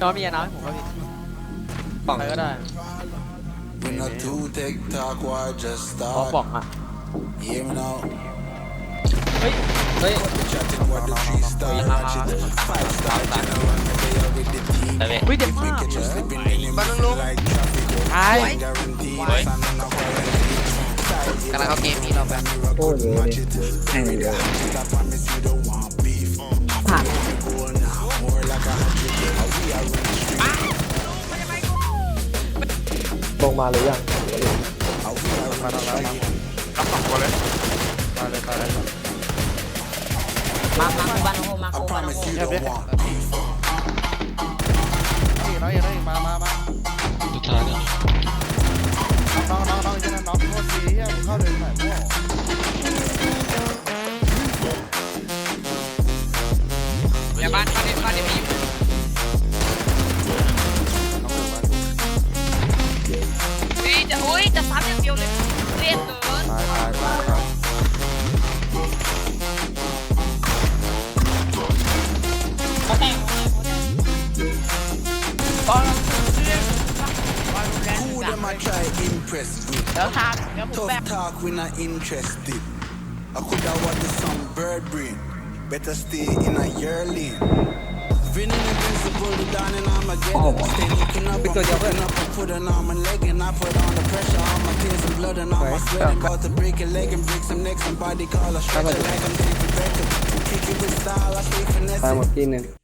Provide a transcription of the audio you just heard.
จอมียาน้ำให้ผมก็พี่ป่องใครก็ได้ When I do TikTok, why I just ขอ stop? ป่องอะ Yeah, man, out. เฮ้ย เฮ้ย Chatting with the three star, no, no, no, no. ratchet, five star, you know, and they are with the D. ได้ไหม เฮ้ยเด็ด If มา we ก catch you slipping in the middle like traffic, oh, ท้าย I guarantee Why? it's an unavoidable. กำลังเอาเกมนี้เราไป Match it. Every day, I promise you the ลงมาเลยยังเอามาแล้วมาแล้วรับงตัวเลยมาเลยมาเลยมามาบ้านโอมาคูบ้าโอ อุ้ยจะอุ้ยจะซ้ำอย่างเดียวเลยเรียนเกิน ตายตายตายตาย เขาแต่งเขาแต่งบอลเรียนบอลแรง Who them I try impress with? แล้วทางเดี๋ยวผมแบ Tough ก talk, we not interested. I coulda wanted some bird brain. Better stay in a year lane. Winning invincible, the down and Armageddon. Stay fucking up. I'm fucking up. I'm putting on my leg and I put on the pressure. on my tears and blood and all my sweat. I'm about to break a leg and break some necks. Somebody call a stretcher like I'm David Beckham. Kick it with style. I stay finessing.